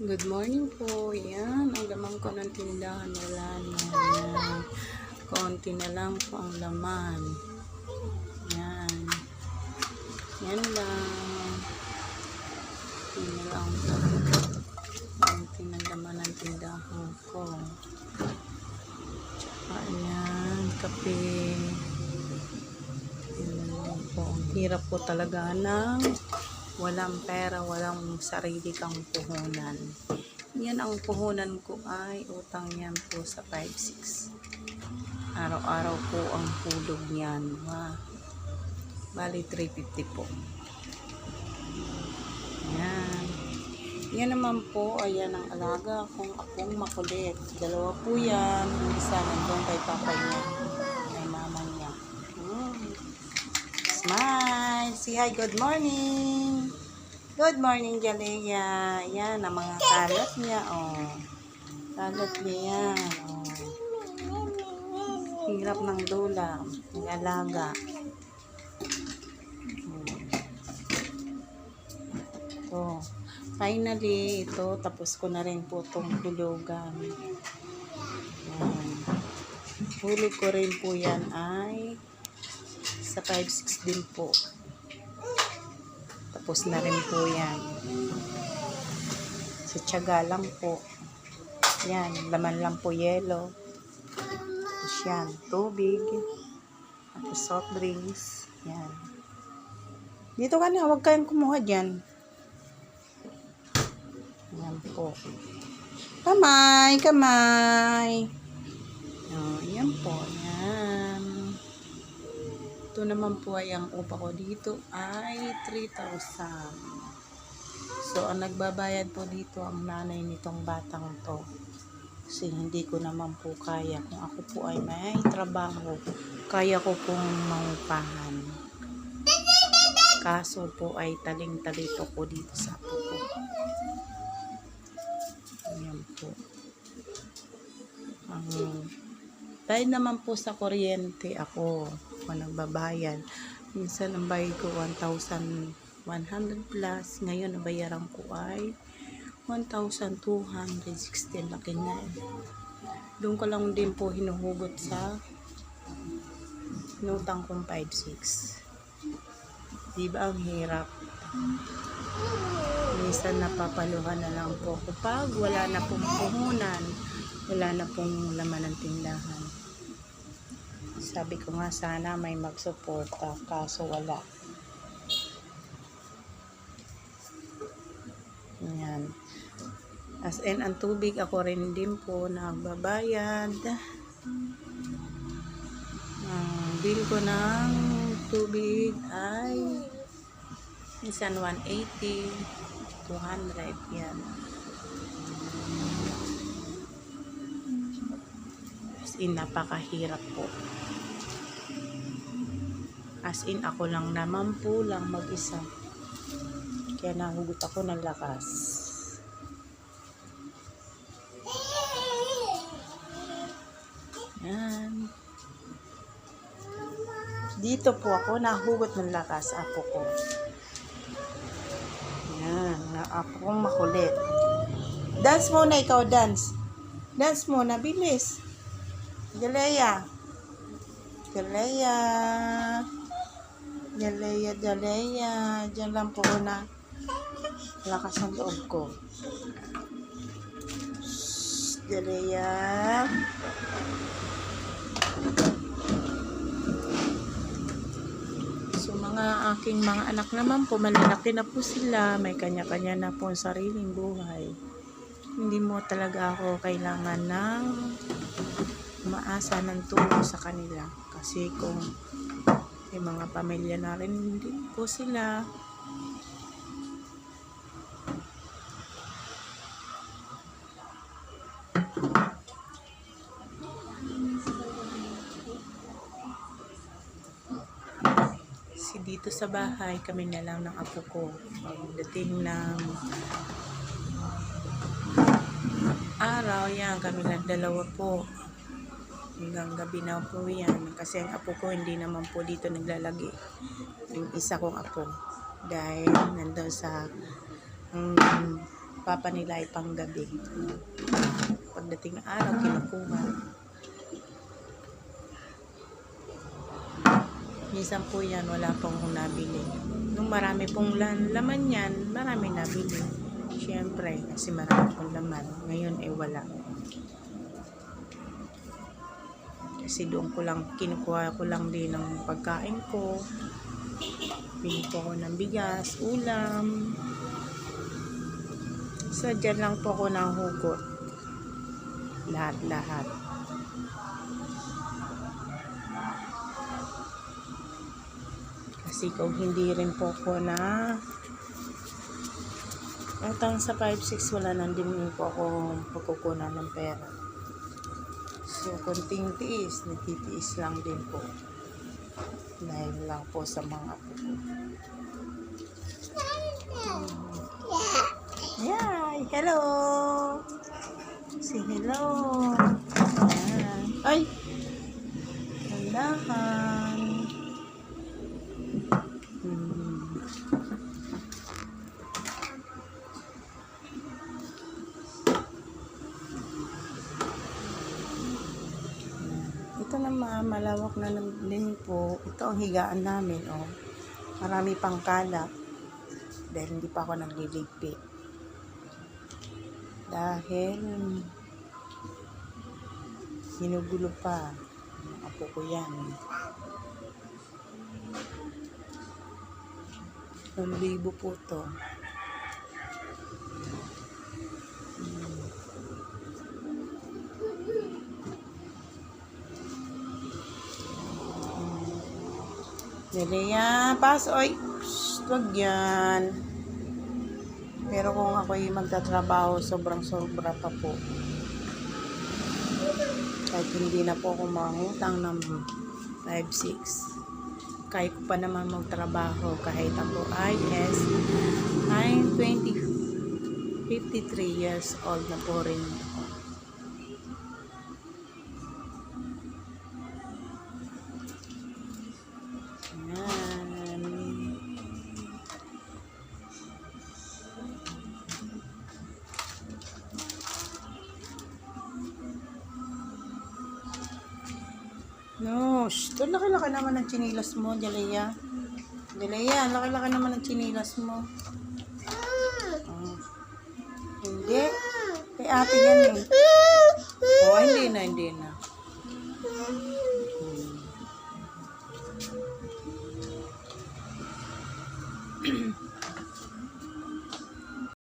Good morning po. Yan, ang laman ko ng tindahan. Wala. Konti na lang po ang laman. Yan. Yan lang. Yan na lang po. Konti na laman ng tindahan ko. Tsaka yan, kape. Yan lang po. Ang hirap po talaga ng walang pera, walang sarili kang puhunan. Yan ang puhunan ko ay utang yan po sa 5-6. Araw-araw po ang hulog niyan. Wow. Bali 350 po. Yan. Yan naman po, ayan ang alaga kong apong makulit. Dalawa po yan. Isa nandun kay papa niya. Kay mama niya. Hmm. Smile! Say hi, good morning! Good morning, Jalea. Yan, ang mga kalat niya, oh. Kalat niya yan, oh. Hirap ng dula. Nag-alaga. Hmm. Ito. Finally, ito, tapos ko na rin po itong hulugan. Yan. Hulog ko rin po yan ay sa 5-6 din po. Tapos na rin po yan. Sa tiyaga lang po. Yan, laman lang po yelo. Tapos yan, tubig. Tapos soft drinks. Yan. Dito ka na, huwag kayong kumuha dyan. Yan po. Kamay, kamay. Oh, yan po, yan. Ito naman po ay ang upa ko dito ay 3,000. So, ang nagbabayad po dito ang nanay nitong batang to. Kasi hindi ko naman po kaya. Kung ako po ay may trabaho, kaya ko pong mangupahan. Kaso po ay taling-talito ko dito sa apo ko. Ayan po. Ang dahil naman po sa kuryente ako, ako nagbabayad. Minsan ang bayad ko 1,100 plus. Ngayon ang bayaran ko ay 1,216. Laki na eh. Doon ko lang din po hinuhugot sa nutang kong 5,6. Diba ang hirap? Minsan napapaluhan na lang po ako pag wala na pong puhunan, wala na pong laman ng tindahan. Sabi ko nga sana may magsuporta, kaso wala. Yan. As in, ang tubig ako rin din po nagbabayad. Ang bill ko ng tubig ay minsan 180, 200, yan. As in, napakahirap po. As in, ako lang naman po lang mag-isa. Kaya nahugot ako ng lakas. Yan. Dito po ako nahugot ng lakas, apo ko. Yan, na apo kong makulit. Dance muna ikaw, dance. Dance muna, bilis. Jalea. Jalea. Jalea, Jalea. Diyan lang po na lakas ng loob ko. Jalea. So mga aking mga anak naman po, malalaki na po sila, may kanya-kanya na po ang sariling buhay. Hindi mo talaga ako kailangan ng maasa ng tulong sa kanila. Kasi kung may mga pamilya na rin din po sila, si dito sa bahay, kami na lang ng apo ko. Pagdating ng araw, yan, kami lang dalawa po. Hanggang gabi na po yan. Kasi ang apo ko hindi naman po dito naglalagi. Yung isa kong apo. Dahil nandun sa um, papa nila ay panggabi. Pagdating ng araw, kinukuha. Minsan po yan, wala pong nabili. Nung marami pong laman yan, marami nabili. Siyempre, kasi marami pong laman. Ngayon, eh wala. Kasi doon ko lang, kinukuha ko lang din ng pagkain ko. Bili ko ako ng bigas, ulam. So, dyan lang po ako ng hugot. Lahat-lahat. Kasi kung hindi rin po ko na utang sa 5-6 wala nang din po ako pagkukunan ng pera. So, konting tiis, nagtitiis lang din po. Dahil lang po sa mga po. Yay! Hello! Say hello! Ay! Handahan! Hmm. Naman, malawak na din po. Ito ang higaan namin, oh. Marami pang kalat. Dahil hindi pa ako nagliligpit. Dahil ginugulo pa. Apo ko yan. Ang libo po to. Delia, pas, oy. Psst, wag yan. Pero kung ako'y magtatrabaho, sobrang sobra pa po. Kahit hindi na po ako mangutang ng 5-6. Kahit ko pa naman magtrabaho, kahit ako ay is I'm 20, 53 years old na po rin. No. Doon laki-laki naman ang chinilas mo, Jalea. Jalea, laki-laki naman ang chinilas mo. Oh. Hindi. Kay ate yan eh. Oh, hindi na, hindi na.